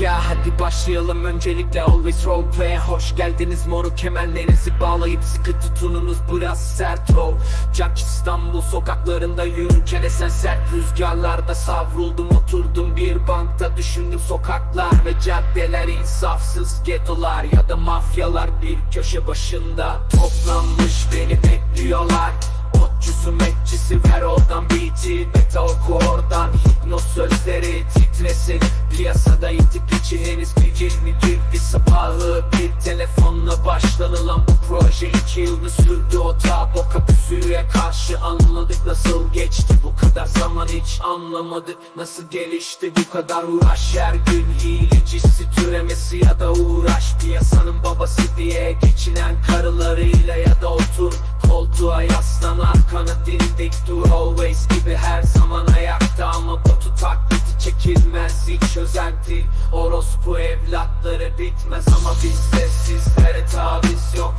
Ya hadi başlayalım öncelikle always roleplay Hoş geldiniz moru kemerlerinizi bağlayıp sıkı tutununuz. Biraz sert ol Jack İstanbul sokaklarında yürürken esen sert rüzgarlarda savruldum Oturdum bir bankta. Düşündüm sokaklar ve caddeler insafsız. Getolar Ya da mafyalar bir köşe başında. Toplanmış beni bekliyorlar. Otçusu metçisi ver oradan içi henüz bir mi bir sabahı Bir telefonla başlanılan bu proje iki yılını sürdü. O ta boka püsüye karşı anladık nasıl geçti. Bu kadar zaman hiç anlamadık nasıl gelişti. Bu kadar uğraş her gün hilecisi türemesi ya da uğraş. Piyasanın babası diye geçinen karılarıyla ya da otur çekilmez hiç özenti. Orospu evlatları bitmez ama biz sessiz. Her taviz yok.